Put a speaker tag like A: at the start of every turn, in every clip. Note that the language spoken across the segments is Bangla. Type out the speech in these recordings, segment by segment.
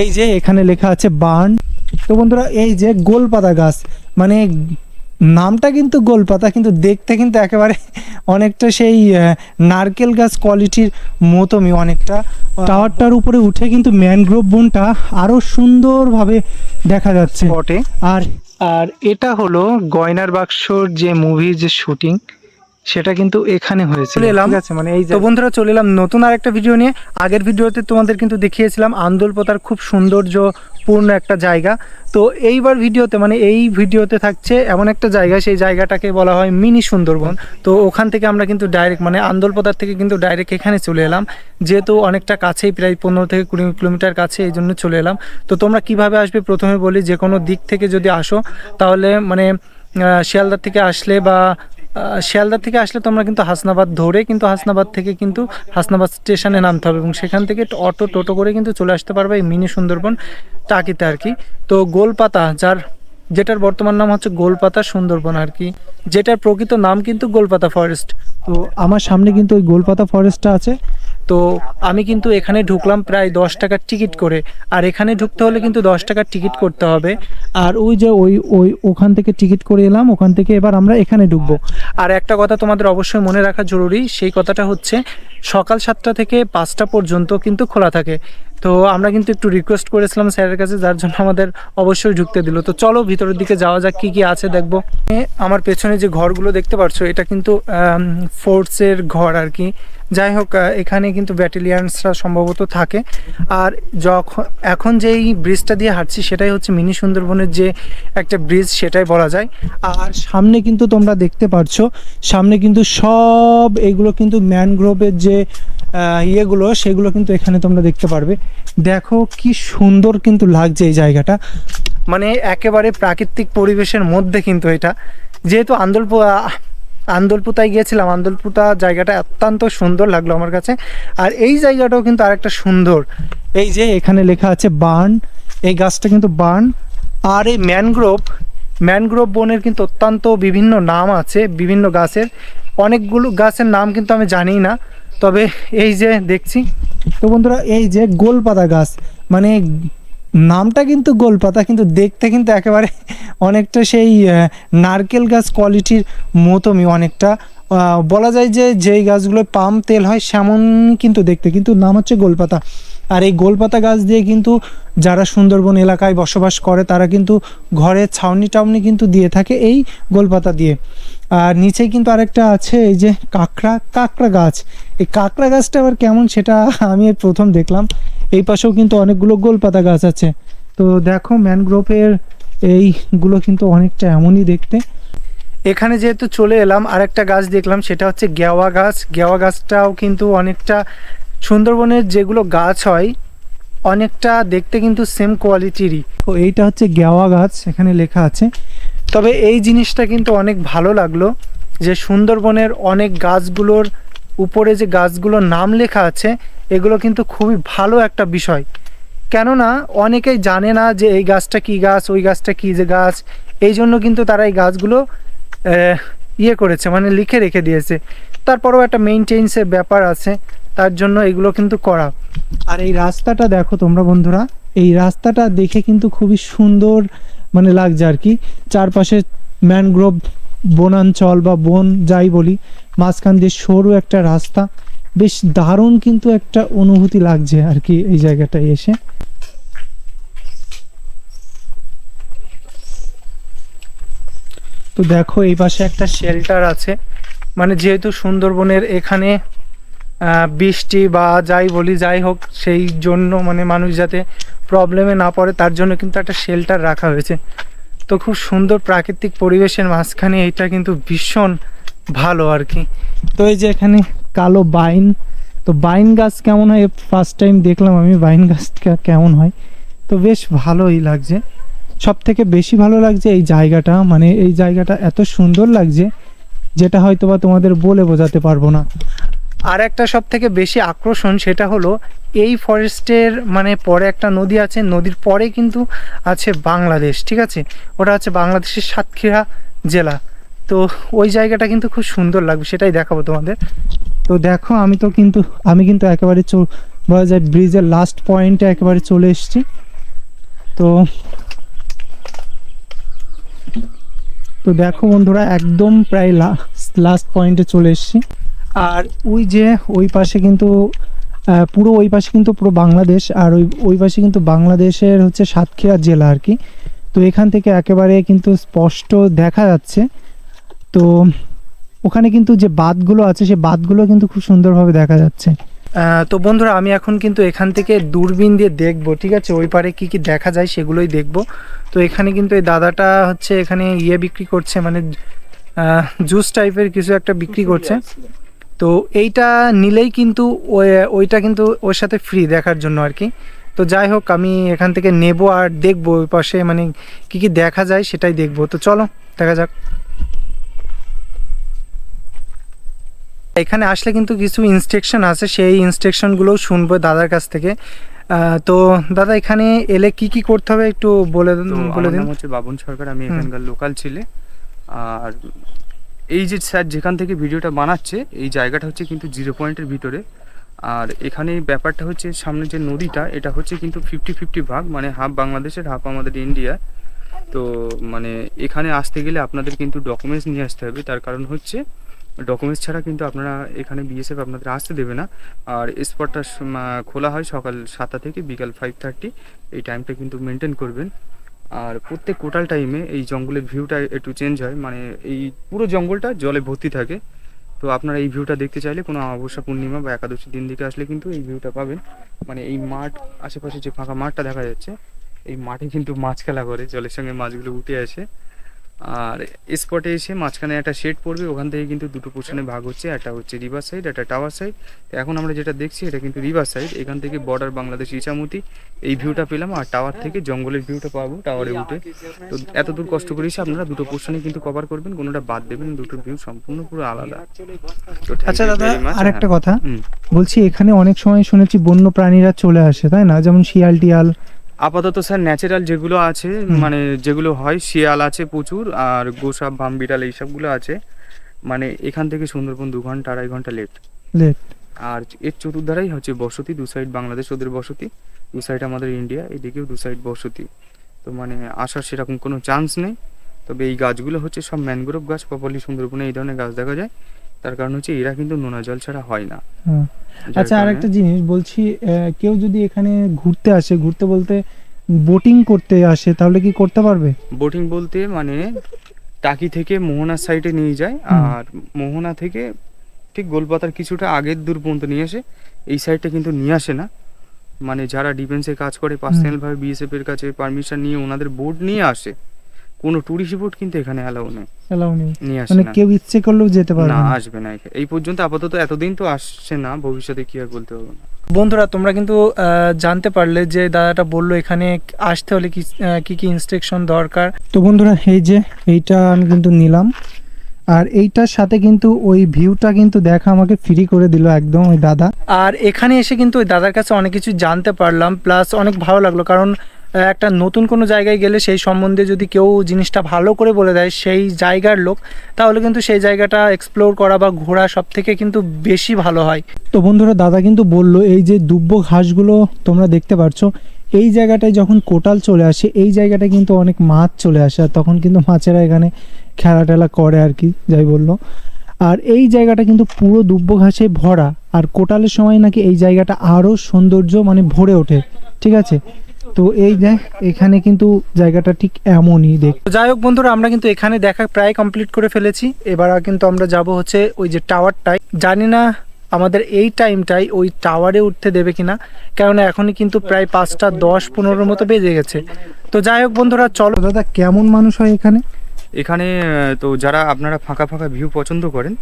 A: এই যে এখানে লেখা আছে বার্ন। তো বন্ধুরা এই যে গোলপাতা গাছ মানে নামটা কিন্তু গোলপাতা কিন্তু দেখতে কিন্তু একেবারে অনেকটা সেই নারকেল গাছ কোয়ালিটির মতোই অনেকটা। টাওয়ারটার উপরে উঠে কিন্তু ম্যানগ্রোভ বনটা আরও সুন্দরভাবে দেখা যাচ্ছে।
B: বটে।
A: আর
B: আর এটা হলো গয়নার বাক্সর যে মুভি যে শুটিং সেটা কিন্তু এখানে হয়েছে
A: চলে এলাম।
B: ঠিক আছে? মানে এই যে
A: তো বন্ধুরা চলে এলাম নতুন আর একটা ভিডিও নিয়ে। আগের ভিডিওতে তোমাদের কিন্তু দেখিয়েছিলাম আন্দোলপতার খুব সৌন্দর্যপূর্ণ একটা জায়গা। তো এইবার ভিডিওতে মানে এই ভিডিওতে থাকছে এমন একটা জায়গা সেই জায়গাটাকে বলা হয় মিনি সুন্দরবন। তো ওখান থেকে আমরা কিন্তু ডাইরেক্ট মানে আন্দোলপতার থেকে কিন্তু ডাইরেক্ট এখানে চলে এলাম। যেহেতু অনেকটা কাছেই প্রায় পনেরো থেকে কুড়ি কিলোমিটার কাছে এই জন্য চলে এলাম। তো তোমরা কীভাবে আসবে? প্রথমে বলি যে কোনো দিক থেকে যদি আসো তাহলে মানে শিয়ালদার থেকে আসলে বা শিয়ালদা থেকে আসলে তোমরা কিন্তু হাসনাবাদ ধরে কিন্তু হাসনাবাদ থেকে কিন্তু হাসনাবাদ স্টেশনে নামতে হবে এবং সেখান থেকে অটো, টোটো করে কিন্তু চলে আসতে পারবে এই মিনি সুন্দরবন টাকিতে আর কি। তো গোলপাতা, যার, যেটার বর্তমান নাম হচ্ছে গোলপাতা সুন্দরবন আর কি, যেটার প্রকৃত নাম কিন্তু গোলপাতা ফরেস্ট তো আমার সামনে কিন্তু ওই গোলপাতা ফরেস্টটা আছে। তো আমি কিন্তু এখানে ঢুকলাম প্রায় দশ টাকার টিকিট করে। আর এখানে ঢুকতে হলে কিন্তু দশ টাকার টিকিট করতে হবে। আর ওই যে ওই ওই ওখান থেকে টিকিট করে এলাম, ওখান থেকে এবার আমরা এখানে ঢুকবো। আর একটা কথা তোমাদের অবশ্যই মনে রাখা জরুরি, সেই কথাটা হচ্ছে সকাল সাতটা থেকে পাঁচটা পর্যন্ত কিন্তু খোলা থাকে। তো আমরা কিন্তু একটু রিকোয়েস্ট করেছিলাম স্যারের কাছে, যার জন্য আমাদের অবশ্যই ঢুকতে দিল। তো চলো ভিতরের দিকে যাওয়া যাক, কি কি আছে দেখব। আমার পেছনে যে ঘরগুলো দেখতে পাচ্ছ, এটা কিন্তু ফোর্সের ঘর আর কি। যাই হোক এখানে কিন্তু ব্যাটেলিয়ানসরা সম্ভবত থাকে। আর যখন, এখন যেই ব্রিজটা দিয়ে হাঁটছি, সেটাই হচ্ছে মিনি সুন্দরবনের যে একটা ব্রিজ সেটাই বলা যায়। আর সামনে কিন্তু তোমরা দেখতে পাচ্ছো সামনে কিন্তু সব এগুলো কিন্তু ম্যানগ্রোভের যে ইয়েগুলো, সেগুলো কিন্তু এখানে তোমরা দেখতে পারবে। দেখো কি সুন্দর কিন্তু লাগছে এই জায়গাটা। মানে একেবারে প্রাকৃতিক পরিবেশের মধ্যে কিন্তু এটা। যেহেতু আন্দোলপ আন্দোলপুতায় গিয়েছিলাম, আন্দোলপুতা জায়গাটা অত্যন্ত সুন্দর লাগল আমার কাছে। আর এই জায়গাটাও কিন্তু আরেকটা সুন্দর। এই যে এখানে লেখা আছে বার্ন, এই গাছটা কিন্তু বার্ন। আর এই ম্যানগ্রোভ ম্যানগ্রোভ বনের কিন্তু অত্যন্ত বিভিন্ন নাম আছে, বিভিন্ন গাছের। অনেকগুলো গাছের নাম কিন্তু আমি জানি না তবে এই যে দেখছি, তো বন্ধুরা, এই যে গোলপাতা গাছ মানে নামটা কিন্তু গোলপাতা, কিন্তু দেখতে কিন্তু একেবারে অনেকটা সেই নারকেল গাছ কোয়ালিটির মতোই অনেকটা। বলা যায় যে যেই গাছগুলো পাম তেল হয় সেমন কিন্তু দেখতে, কিন্তু নাম হচ্ছে গোলপাতা। আর এই গোলপাতা গাছ দিয়ে কিন্তু যারা সুন্দরবন এলাকায় বসবাস করে, তারা কিন্তু ঘরে ছাউনি টাউনি কিন্তু দিয়ে থাকে এই গোলপাতা দিয়ে। আর নিচেই কিন্তু আরেকটা আছে, এই যে কাঁকড়া কাঁকড়া গাছ। এই কাঁকড়া গাছটা আবার কেমন সেটা আমি প্রথম দেখলাম। এই পাশেও কিন্তু অনেকগুলো গোলপাতা গাছ আছে। তো দেখো ম্যানগ্রোভের এইগুলো কিন্তু অনেকটা এমনই দেখতে। এখানে যেহেতু চলে এলাম, আরেকটা গাছ দেখলাম, সেটা হচ্ছে গেওয়া গাছ। গেওয়া গাছটাও কিন্তু অনেকটা সুন্দরবনের যেগুলো গাছ হয়, অনেকটা দেখতে কিন্তু সেম কোয়ালিটিরই তো এইটা হচ্ছে গেওয়া গাছ, এখানে লেখা আছে। তবে এই জিনিসটা কিন্তু অনেক ভালো লাগল যে সুন্দরবনের অনেক গাছগুলোর উপরে যে গাছগুলোর নাম লেখা আছে, এগুলো কিন্তু খুবই ভালো একটা বিষয়। কেননা অনেকেই জানে না যে এই গাছটা কি গাছ, ওই গাছটা কি যে গাছ, এই জন্য কিন্তু তারা এই গাছগুলো ইয়ে করেছে মানে লিখে রেখে দিয়েছে। তারপরেও একটা মেনটেন্সের ব্যাপার আছে, তার জন্য এগুলো কিন্তু করা। আর এই রাস্তাটা দেখো তোমরা বন্ধুরা, এই রাস্তাটা দেখে কিন্তু খুবই সুন্দর মানে লাগছে আর কি। চারপাশে ম্যানগ্রোভ বনাঞ্চল বা বন যাই বলি, মাঝখান দিয়ে সরু একটা রাস্তা। বেশ দারুণ কিন্তু একটা অনুভূতি লাগছে আর কি এই জায়গাটায় এসে। তো দেখো এই পাশে একটা শেল্টার আছে। মানে যেহেতু সুন্দরবনের এখানে বৃষ্টি বা যাই বলি, যাই হোক, সেই জন্য মানে মানুষ যাতে প্রবলেমে না পড়ে, তার জন্য কিন্তু একটা শেল্টার রাখা হয়েছে। তো খুব সুন্দর প্রাকৃতিক পরিবেশের মাঝখানে এটা কিন্তু ভীষণ ভালো আর কি। তো এই যে এখানে কালো বাইন, তো বাইন গাছ কেমন হয়? ফার্স্ট টাইম দেখলাম আমি বাইন গাছ কেমন হয়। তো বেশ ভালোই লাগছে। সব থেকে বেশি ভালো লাগছে এই জায়গাটা মানে এই জায়গাটা এত সুন্দর লাগছে, যেটা হয়তো বা তোমাদের বলে বোঝাতে পারব না। আর একটা সব থেকে বেশি আকর্ষণ সেটা হলো এই ফরেস্টের মানে পরে একটা নদী আছে, নদীর পরে কিন্তু আছে বাংলাদেশ, ঠিক আছে? ওটা হচ্ছে বাংলাদেশের সাতক্ষীরা জেলা। তো ওই জায়গাটা কিন্তু খুব সুন্দর লাগবে, সেটাই দেখাবো তোমাদের। তো দেখো, আমি তো কিন্তু, আমি কিন্তু একেবারে চো- বলা যায় ব্রিজের লাস্ট পয়েন্টে একেবারে চলে এসেছি। তো তো দেখো বন্ধুরা, একদম প্রায় লাস্ট পয়েন্টে চলে এসেছি। আর ওই যে ওই পাশে কিন্তু পুরো ওই পাশে কিন্তু পুরো বাংলাদেশ আর ওই ওই পাশে কিন্তু বাংলাদেশের হচ্ছে সাতক্ষীরা জেলা আর কি। তো এখান থেকে একেবারে কিন্তু স্পষ্ট দেখা যাচ্ছে। তো ওখানে কিন্তু যে বাঁধগুলো আছে সেই বাঁধগুলো কিন্তু খুব সুন্দরভাবে দেখা যাচ্ছে। তো বন্ধুরা আমি এখন কিন্তু এখান থেকে দূরবীন দিয়ে দেখব ঠিক আছে? ওই পারে কি কি দেখা যায় সেগুলোই দেখব। তো এখানে কিন্তু এই দাদাটা হচ্ছে এখানে ইয়ে বিক্রি করছে মানে জুস টাইপের কিছু একটা বিক্রি করছে। তো এইটা নিলেই কিন্তু ওই ওইটা কিন্তু ওর সাথে ফ্রি দেখার জন্য আর কি। তো যাই হোক আমি এখান থেকে নেব আর দেখব ওই পাশে মানে কি কি দেখা যায় সেটাই দেখব। তো চলো দেখা যাক। এখানে আসলে কিন্তু কিছু ইনস্ট্রাকশন আছে সেই ইনস্ট্রাকশনগুলোও শুনব দাদার কাছ থেকে। আহ, তো দাদা এখানে এলে কি কি করতে হবে একটু বলে বলে দিন।
C: হচ্ছে বাবন সরকার আমি এখানকার লোকাল ছিলে। আর এই যে স্যার যেখান থেকে ভিডিওটা বানাচ্ছে, এই জায়গাটা হচ্ছে কিন্তু জিরো পয়েন্টের ভিতরে। আর এখানে ব্যাপারটা হচ্ছে সামনে যে নদীটা, এটা হচ্ছে কিন্তু ফিফটি ফিফটি ভাগ মানে হাফ বাংলাদেশের হাফ আমাদের ইন্ডিয়া। তো মানে এখানে আসতে গেলে আপনাদের কিন্তু ডকুমেন্টস নিয়ে আসতে হবে। তার কারণ হচ্ছে ডকুমেন্টস ছাড়া কিন্তু আপনারা এখানে বিএসএফ আপনাদের আসতে দেবে না। আর স্পটটা খোলা হয় সকাল সাতটা থেকে বিকাল ফাইভ থার্টি এই টাইমটা কিন্তু মেনটেন করবেন। আর প্রত্যেক কোটাল টাইমে এই জঙ্গলের ভিউটা একটু চেঞ্জ হয়। মানে এই পুরো জঙ্গলটা জলে ভর্তি থাকে। তো আপনারা এই ভিউটা দেখতে চাইলে কোনো অমাবস্যা পূর্ণিমা বা একাদশী দিন দিকে আসলে কিন্তু এই ভিউটা পাবেন। মানে এই মাঠ, আশেপাশে যে ফাঁকা মাঠটা দেখা যাচ্ছে, এই মাঠে কিন্তু মাছ খেলা করে, জলের সঙ্গে মাছগুলো উঠে আসে। আর স্পটে এসে মাঝখানে একটা শেড পড়বে ওখান থেকে কিন্তু দুটো পোর্শনে ভাগ হচ্ছে একটা হচ্ছে রিভার সাইড একটা টাওয়ার সাইড তো এখন আমরা যেটা দেখছি এটা কিন্তু রিভার সাইড এখান থেকে বর্ডার বাংলাদেশ ইচামতি এই ভিউটা পেলাম আর টাওয়ার থেকে জঙ্গলের ভিউটা পাবো টাওয়ারে উঠে। তো এত দূর কষ্ট করে এসে আপনারা দুটো পোর্শনে কিন্তু কভার করবেন কোনোটা বাদ দেবেন দুটো ভিউ সম্পূর্ণ পুরো আলাদা। তো
A: আচ্ছা দাদা আর একটা
C: হ্যাঁ।
A: কথা। বলছি এখানে অনেক সময় শুনেছি বন্য প্রাণীরা চলে আসে তাই না? যেমন শিয়াল টিয়াল
C: আপাতত স্যার ন্যাচারাল যেগুলো আছে মানে যেগুলো হয় শিয়াল আছে প্রচুর আর গোসাপ ভাম বিড়াল এইসবগুলো আছে। মানে এখান থেকে সুন্দরবন দু ঘণ্টা আড়াই ঘণ্টা লেট
A: লেট
C: আর এর চতুর্ধারাই হচ্ছে বসতি দু সাইড বাংলাদেশ ওদের বসতি দু সাইড আমাদের ইন্ডিয়া এদিকেও দু সাইড বসতি। তো মানে আসার সেরকম কোনো চান্স নেই। তবে এই গাছগুলো হচ্ছে সব ম্যানগ্রোভ গাছ প্রপারলি সুন্দরবনে এই ধরনের গাছ দেখা যায়। তার কারণ হচ্ছে এরা কিন্তু নোনা জল ছাড়া হয় না।
A: আচ্ছা আর একটা জিনিস বলছি কেউ যদি এখানে ঘুরতে আসে ঘুরতে বলতে বোটিং করতে আসে তাহলে কি করতে পারবে?
C: বোটিং বলতে মানে টাকি থেকে মোহনার সাইডে নিয়ে যায় আর মোহনা থেকে ঠিক গোলপাতার কিছুটা আগের দূর পর্যন্ত নিয়ে আসে। এই সাইডটা কিন্তু নিয়ে আসে না। মানে যারা ডিফেন্সে কাজ করে পার্সোনাল ভাবে বিএসএফ এর কাছে পারমিশন নিয়ে ওনাদের বোট নিয়ে আসে। কোনো টুরিস্ট বোট কিন্তু এখানে অ্যালাউ নেই।
A: এলাও নেই।
C: নিয়ে আসে
A: মানে
C: না।
A: কেউ ইচ্ছে করলেও যেতে পারবে
C: না
A: না।
C: আসবে না এই পর্যন্ত আপাতত এতদিন তো আসছে না ভবিষ্যতে কি আর বলতে পারব না।
A: বন্ধুরা তোমরা কিন্তু জানতে পারলে যে দাদাটা বলল এখানে আসতে হলে কি কি ইনস্ট্রাকশন দরকার। তো বন্ধুরা এই যে এইটা আমি কিন্তু নিলাম। আর এইটার সাথে কিন্তু ওই ভিউটা কিন্তু দেখা আমাকে ফ্রি করে দিল একদম ওই দাদা। আর এখানে এসে কিন্তু ওই দাদার কাছে অনেক কিছু জানতে পারলাম প্লাস অনেক ভালো লাগল কারণ একটা নতুন কোনো জায়গায় গেলে সেই সম্বন্ধে যদি কেউ জিনিসটা ভালো করে বলে দেয় সেই জায়গার লোক, তাহলে কিন্তু সেই জায়গাটা এক্সপ্লোর করা বা ঘোরা সব থেকে কিন্তু বেশি ভালো হয়। তো বন্ধুরা, দাদা কিন্তু বলল, এই যে দুব্ব ঘাসগুলো তোমরা দেখতে পাচ্ছ, এই জায়গাটায় যখন কোটাল চলে আসে, এই জায়গাটায় কিন্তু অনেক মাছ চলে আসে, আর তখন কিন্তু মাছেরা এখানে খেলা টেলা করে আর কি, যাই বলল। আর এই জায়গাটা কিন্তু পুরো দুব্ব ঘাসে ভরা, আর কোটালের সময় নাকি এই জায়গাটা আরও সৌন্দর্য মানে ভরে ওঠে, ঠিক আছে? তো এই দেখ এখানে কিন্তু জায়গাটা ঠিক এমনই দেখ। যাই হোক বন্ধুরা আমরা কিন্তু এখানে দেখা প্রায় কমপ্লিট করে ফেলেছি। এবার কিন্তু আমরা যাব হচ্ছে ওই যে টাওয়ারটায় জানি না আমাদের এই টাইমটাই ওই টাওয়ারে উঠতে দেবে কিনা কেননা এখনই কিন্তু প্রায় পাঁচটা দশ পনেরোর মতো বেজে গেছে। তো যাই হোক বন্ধুরা চলো। দাদা কেমন মানুষ হয় এখানে?
C: এখানে তো যারা আপনারা ফাঁকা ফাঁকা ভিউ পছন্দ করেন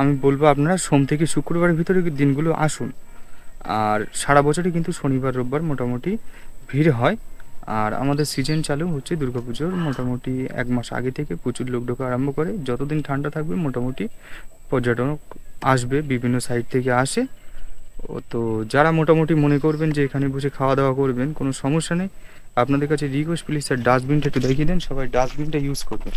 C: আমি বলব আপনারা সোম থেকে শুক্রবারের ভিতরে দিনগুলো আসুন। আর সারা বছরই কিন্তু শনিবার, রোববার মোটামুটি ভিড় হয়। আর আমাদের সিজন চালু হচ্ছে দুর্গা পুজোর, মোটামুটি এক মাস আগে থেকে প্রচুর লোক ঢোকা আরম্ভ করে। যতদিন ঠান্ডা থাকবে মোটামুটি পর্যটক আসবে, বিভিন্ন সাইড থেকে আসে। ও তো যারা মোটামুটি মনে করবেন যে এখানে বসে খাওয়া দাওয়া করবেন, কোনো সমস্যা নেই। আপনাদের কাছে রিকোয়েস্ট প্লিজ স্যার ডাস্টবিনটা একটু দেখিয়ে দেন সবাই ডাস্টবিনটা ইউজ করবেন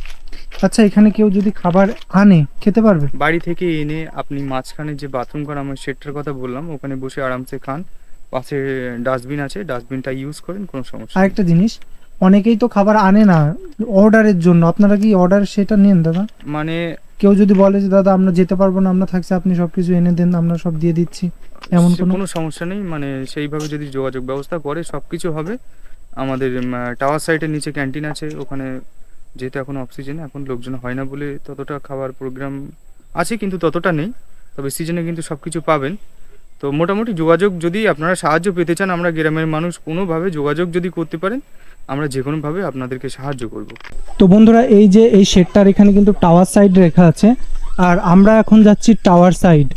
A: আচ্ছা এখানে কেউ যদি খাবার আনে খেতে পারবে?
C: বাড়ি থেকে এনে আপনি মাঝখানে যে বাথরুম করা আমার সেটটার কথা বললাম ওখানে বসে আরামসে খান। পাশে ডাস্টবিন আছে ডাস্টবিনটা ইউজ করেন কোনো সমস্যা নেই।
A: আরেকটা জিনিস অনেকেই তো খাবার আনে না অর্ডারের জন্য। আপনারা কি অর্ডার সেটা নেন দাদা?
C: মানে
A: কেউ যদি বলে যে দাদা আমরা যেতে পারব না আমরা থাকছি আপনি সব কিছু এনে দেন আমরা সব দিয়ে দিচ্ছি। এমন
C: সে
A: কোনো
C: কোনো সমস্যা নেই মানে সেইভাবে যদি যোগাযোগ ব্যবস্থা করে সব কিছু হবে। আমাদের টাওয়ার সাইটের নিচে ক্যান্টিন আছে ওখানে যেহেতু এখন অফ সিজনে এখন লোকজন হয় না বলে ততটা খাবার প্রোগ্রাম আছে কিন্তু ততটা নেই তবে সিজনে কিন্তু সব কিছু পাবেন। তো মোটামুটি যোগাযোগ যদি আপনারা সাহায্য পেতে চান আমরা গ্রামের মানুষ কোনোভাবে যোগাযোগ যদি করতে পারেন আমরা যে কোনোভাবে আপনাদেরকে সাহায্য করব।
A: তো বন্ধুরা এই যে এই শেডটার এখানে কিন্তু টাওয়ার সাইড রেখা আছে আর আমরা এখন যাচ্ছি টাওয়ার সাইড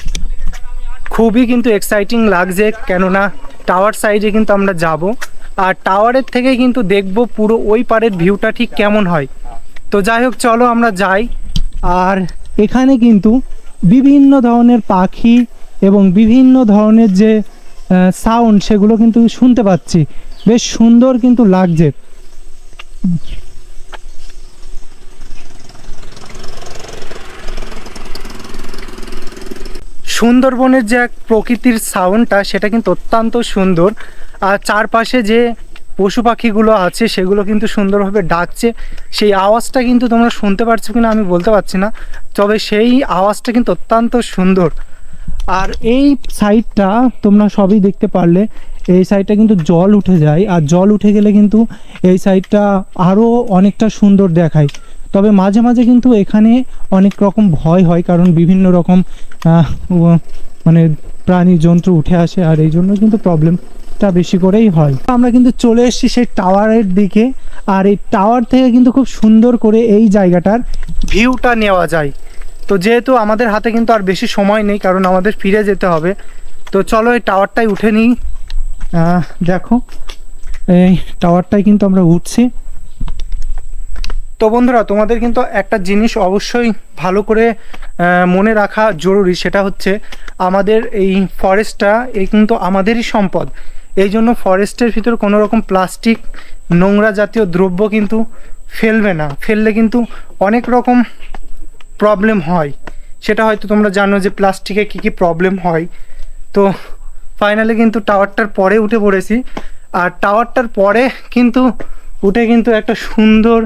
A: খুবই কিন্তু এক্সাইটিং লাগছে কেননা টাওয়ার সাইডে কিন্তু আমরা যাব। আর টাওয়ারের থেকে কিন্তু দেখব পুরো ওই পারের ভিউটা ঠিক কেমন হয়। তো যাই হোক, চলো আমরা যাই। আর এখানে কিন্তু বিভিন্ন ধরনের পাখি এবং বিভিন্ন ধরনের যে সাউন্ড সেগুলো কিন্তু শুনতে পাচ্ছি। বেশ সুন্দর কিন্তু লাগছে। সুন্দরবনের যে এক প্রকৃতির সাউন্ডটা সেটা কিন্তু অত্যন্ত সুন্দর। আর চারপাশে যে পশু পাখিগুলো আছে, সেগুলো কিন্তু সুন্দরভাবে ডাকছে। সেই আওয়াজটা কিন্তু তোমরা শুনতে পারছ কিনা আমি বলতে পারছি না, তবে সেই আওয়াজটা কিন্তু অত্যন্ত সুন্দর। আর এই সাইডটা তোমরা সবই দেখতে পারলে, এই সাইডটা কিন্তু জল উঠে যায়। আর জল উঠে গেলে কিন্তু এই সাইডটা আরও অনেকটা সুন্দর দেখায়। তবে মাঝে মাঝে কিন্তু এখানে অনেক রকম ভয় হয়, কারণ বিভিন্ন রকম মানে প্রাণী জন্তু উঠে আসে, আর এই জন্য কিন্তু প্রবলেমটা বেশি করেই হয়। আমরা কিন্তু চলে এসেছি সেই টাওয়ারের দিকে, আর এই টাওয়ার থেকে কিন্তু খুব সুন্দর করে এই জায়গাটার ভিউটা নেওয়া যায়। তো যেহেতু আমাদের হাতে কিন্তু আর বেশি সময় নেই, কারণ আমাদের ফিরে যেতে হবে, তো চলো এই টাওয়ারটাই উঠে নিই। দেখো, এই টাওয়ারটাই কিন্তু আমরা উঠছি। তো বন্ধুরা, তোমাদের কিন্তু একটা জিনিস অবশ্যই ভালো করে মনে রাখা জরুরি, সেটা হচ্ছে আমাদের এই ফরেস্টটা এই কিন্তু আমাদেরই সম্পদ। এই জন্য ফরেস্টের ভিতর কোনো রকম প্লাস্টিক নোংরা জাতীয় দ্রব্য কিন্তু ফেলবে না। ফেললে কিন্তু অনেক রকম প্রবলেম হয়। সেটা হয়তো তোমরা জানো যে প্লাস্টিকে কী কী প্রবলেম হয়। তো ফাইনালি কিন্তু টাওয়ারটার পরে উঠে পড়েছি। আর টাওয়ারটার পরে কিন্তু উঠে কিন্তু একটা সুন্দর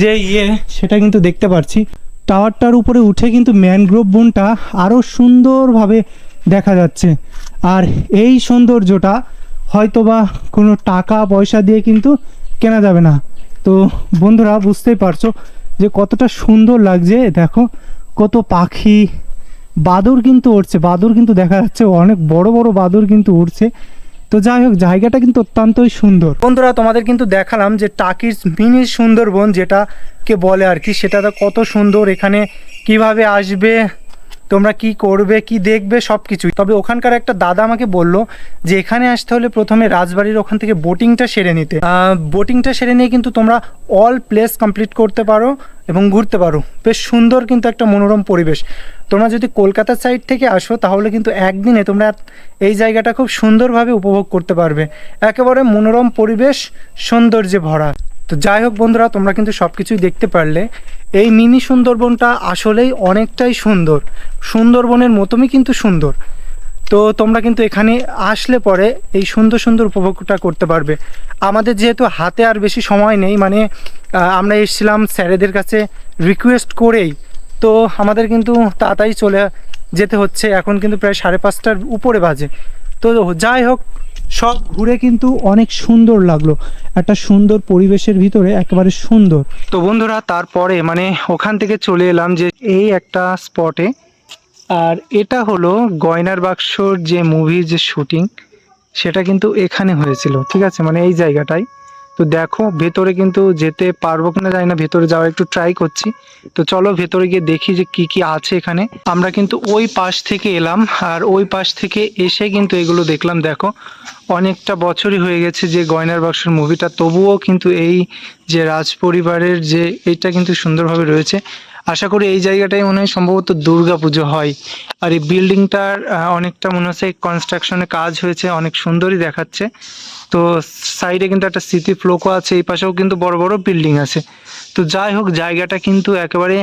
A: যে ইয়ে সেটা কিন্তু দেখতে পাচ্ছি টাওয়ারটার উপরে উঠে কিন্তু ম্যানগ্রোভ বনটা আরও সুন্দরভাবে দেখা যাচ্ছে। আর এই সৌন্দর্যটা হয়তোবা কোনো টাকা, পয়সা দিয়ে কিন্তু কেনা যাবে না। তো বন্ধুরা, বুঝতেই পারছ যে কতটা সুন্দর লাগছে, দেখো, কত পাখি বাদুর কিন্তু উঠছে বাদুর কিন্তু দেখা যাচ্ছে, অনেক বড় বড় বাদুর কিন্তু উঠছে তো যাই হোক, জায়গাটা কিন্তু অত্যন্তই সুন্দর। বন্ধুরা, তোমাদের কিন্তু দেখালাম যে টাকির মিনি সুন্দরবন যেটাকে বলে আর কি সেটা কত সুন্দর এখানে কীভাবে আসবে তোমরা কি করবে, কি দেখবে সব কিছুই তবে ওখানকার একটা দাদা আমাকে বলল যে, এখানে আসতে হলে প্রথমে রাজবাড়ির ওখান থেকে বোটিংটা সেরে নিতে। বোটিংটা সেরে নিয়ে কিন্তু তোমরা অল প্লেস কমপ্লিট করতে পারো এবং ঘুরতে পারো। বেশ সুন্দর কিন্তু একটা মনোরম পরিবেশ। তোমরা যদি কলকাতার সাইড থেকে আসো, তাহলে কিন্তু একদিনে তোমরা এই জায়গাটা খুব সুন্দরভাবে উপভোগ করতে পারবে। একেবারে মনোরম পরিবেশ, সৌন্দর্যে ভরা। তো যাই হোক বন্ধুরা, তোমরা কিন্তু সব কিছুই দেখতে পারলে। এই মিনি সুন্দরবনটা আসলেই অনেকটাই সুন্দর। সুন্দরবনের মতনই কিন্তু সুন্দর। তো তোমরা কিন্তু এখানে আসলে পরে এই সুন্দর সুন্দর উপভোগটা করতে পারবে। আমাদের যেহেতু হাতে আর বেশি সময় নেই মানে আমরা এসেছিলাম স্যারেদের কাছে রিকোয়েস্ট করেই। তো আমাদের কিন্তু তাড়াতাড়ি চলে যেতে হচ্ছে। এখন কিন্তু প্রায় সাড়ে পাঁচটার উপরে বাজে। তো যাই হোক সব ঘুরে কিন্তু অনেক সুন্দর লাগল। একটা সুন্দর পরিবেশের ভিতরে একেবারে সুন্দর। তো বন্ধুরা, তারপরে মানে ওখান থেকে চলে এলাম যে এই একটা স্পটে আর এটা হলো গয়নার বাক্সর যে মুভি যে শুটিং সেটা কিন্তু এখানে হয়েছিল। ঠিক আছে? মানে এই জায়গাটায়। তো দেখো, ভেতরে কিন্তু যেতে পারব কিনা জানি না, ভেতরে যাওয়ার একটু ট্রাই করছি। তো চলো ভেতরে গিয়ে দেখি যে কি কি আছে এখানে। আমরা কিন্তু ওই পাশ থেকে এলাম, আর ওই পাশ থেকে এসে কিন্তু এগুলো দেখলাম, দেখো। অনেকটা বছরই হয়ে গেছে যে গয়নার বাক্সের মুভিটা তবুও কিন্তু এই যে রাজ পরিবারের যে, এটা কিন্তু সুন্দরভাবে রয়েছে। আশা করি এই জায়গাটাই মনে হয় সম্ভবত দুর্গা পুজো হয়। আর এই বিল্ডিংটার অনেকটা মনে হচ্ছে কনস্ট্রাকশনে কাজ হয়েছে, অনেক সুন্দরই দেখাচ্ছে। তো সাইডে কিন্তু একটা স্মৃতি ফ্লোকও আছে, এই পাশেও কিন্তু বড় বড় বিল্ডিং আছে। তো যাই হোক, জায়গাটা কিন্তু একেবারে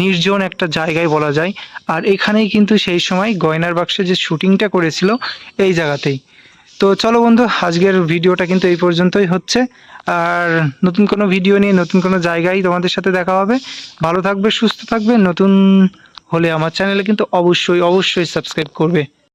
A: নির্জন একটা জায়গায় বলা যায়। আর এখানেই কিন্তু সেই সময় গয়নার বাক্সে যে শুটিংটা করেছিল, এই জায়গাতেই। তো চলো বন্ধু, আজকের ভিডিওটা কিন্তু এই পর্যন্তই হচ্ছে। আর নতুন কোনো ভিডিও নিয়ে, নতুন কোনো জায়গায় তোমাদের সাথে দেখা হবে। ভালো থাকবে, সুস্থ থাকবে, নতুন হলে আমার চ্যানেলে কিন্তু অবশ্যই অবশ্যই সাবস্ক্রাইব করবে।